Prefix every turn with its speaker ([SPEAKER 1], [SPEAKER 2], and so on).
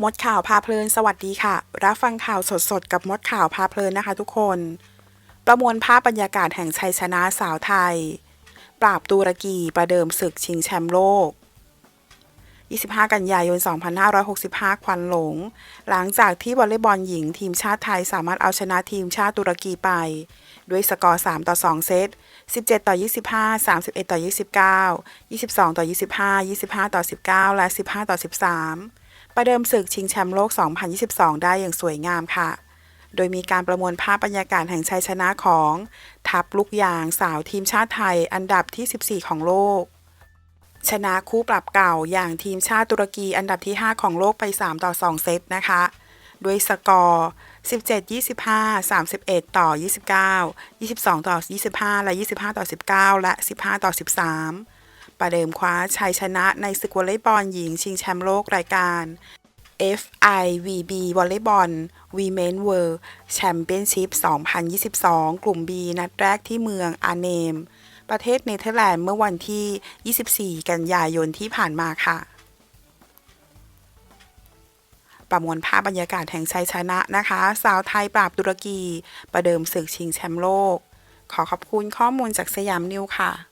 [SPEAKER 1] มดข่าวพาเพลินสวัสดีค่ะ รับฟังข่าวสดๆ กับมดข่าวพาเพลินนะคะทุกคน ประมวลภาพบรรยากาศแห่งชัยชนะสาวไทย ปราบตุรกีประเดิมศึกชิงแชมป์โลก 25 กันยายน 2565 ควันหลง หลังจากที่วอลเลย์บอลหญิงทีมชาติไทยสามารถเอาชนะทีมชาติตุรกีไป ด้วยสกอร์ 3 ต่อ 2 เซต 17 ต่อ 25 31 ต่อ 29 22 ต่อ 25 25 ต่อ 19 และ 15 ต่อ 13 ประเดิมศึกชิงแชมป์โลก 2022 ได้อย่างสวยงามค่ะ โดยมีการประมวลภาพบรรยากาศแห่งชัยชนะของ ทัพลูกยางสาวทีมชาติไทยอันดับที่ 14 ของโลก ชนะคู่ปรับเก่าอย่างทีมชาติตุรกีอันดับที่ 5 ของโลกไป 3 ต่อ 2 เซตนะคะ ด้วยสกอร์ 17 25 31 ต่อ 29 22 ต่อ 25 และ 25 ต่อ 19 และ 15 ต่อ 13 ประเดิมคว้าชัยชนะในศึกวอลเลย์บอลหญิงชิงแชมป์โลกรายการ FIVB วอลเลย์บอล Women World Championship 2022 กลุ่ม B นัดแรกที่เมืองอาเนม ประเทศเนเธอร์แลนด์เมื่อวันที่ 24 กันยายนที่ผ่านมาค่ะ ประมวลภาพบรรยากาศแห่งชัยชนะนะคะ สาวไทยปราบตุรกี ประเดิมศึกชิงแชมป์โลก ขอขอบคุณข้อมูลจากสยามนิวค่ะ